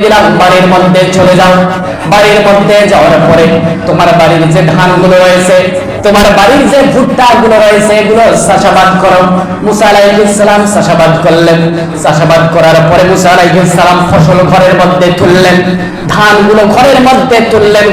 দিলাম বাড়ির মধ্যে চলে যাও। বাড়ির মধ্যে যাওয়ার পরে তোমার বাড়ির যে রয়েছে, তোমার বাড়ির যে ভুট্টা গুলো রয়েছে, এগুলো চাষাবাদ করো। মুসা চাষাবাদ করলেন। চাষাবাদ করার পরে মুসা ফসল ঘরের মধ্যে তুললেন, ধানগুলো ঘরের মধ্যে তুললেন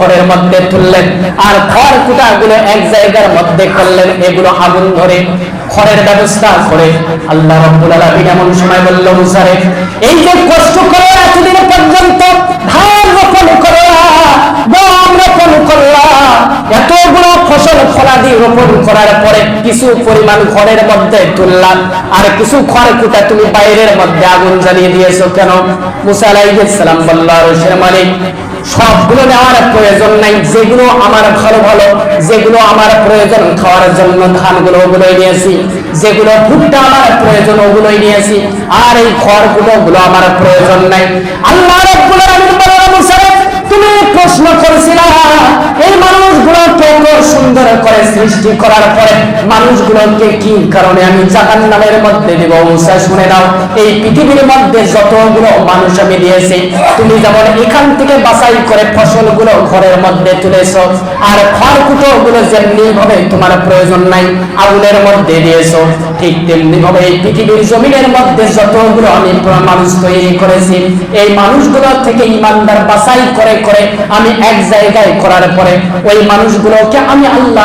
ঘরের মধ্যে তুললেন, আর খড় কুটাগুলো এক জায়গার মধ্যে করলেন। এগুলো আগুন ধরে খড়ের ব্যবস্থা করে আল্লাহ রাব্বুল আলামিন এমন সময় বলল মুসারে এই যে কষ্ট করে এতদিন পর্যন্ত ধান রোপণ করলা গম রোপণ এতগুলো ফসল ফলাদি রোপণ করার পরে কিছু পরিমাণ ঘরের মধ্যে তুললাম। আর কিছু খড় তুমি বাইরের মধ্যে আগুন জ্বালিয়ে দিয়েছ কেন? মুসা মালিক সবগুলো নেওয়ার প্রয়োজন নাই। যেগুলো আমার ভালো ভালো, যেগুলো আমার প্রয়োজন খাওয়ার জন্য ধানগুলো ওগুলোই নিয়েছি। যেগুলো ভুট্টা আমার প্রয়োজন ওগুলোই নিয়েছি। আর এই খড়গুলো গুলো আমার প্রয়োজন নাই। আল্লাহ তুমি প্রশ্ন করেছিলা, এই মানুষগুলোকে এত সুন্দর করে সৃষ্টি করার পরে মানুষগুলোকে কি কারণে আমি জাহান নামের মধ্যে দেব? মুসা শুনে নাও। এই পৃথিবীর মধ্যে যতগুলো মানুষ আমি দিয়েছি, তুমি যেমন এখান থেকে বাছাই করে ফসলগুলো ঘরের মধ্যে তুলেছ, আর খড়কুটো গুলো যেমনি ভাবে তোমার প্রয়োজন নাই, আগুনের মধ্যে দিয়েছ, ঠিক তেমনি ভাবে এই পৃথিবীর জমিনের মধ্যে যতগুলো আমি মানুষ তৈরি করেছি, এই মানুষগুলো থেকে ইমানদার বাছাই করে করে আমি এক জায়গায় করার পরে ওই মানুষগুলোকে আমি আল্লাহ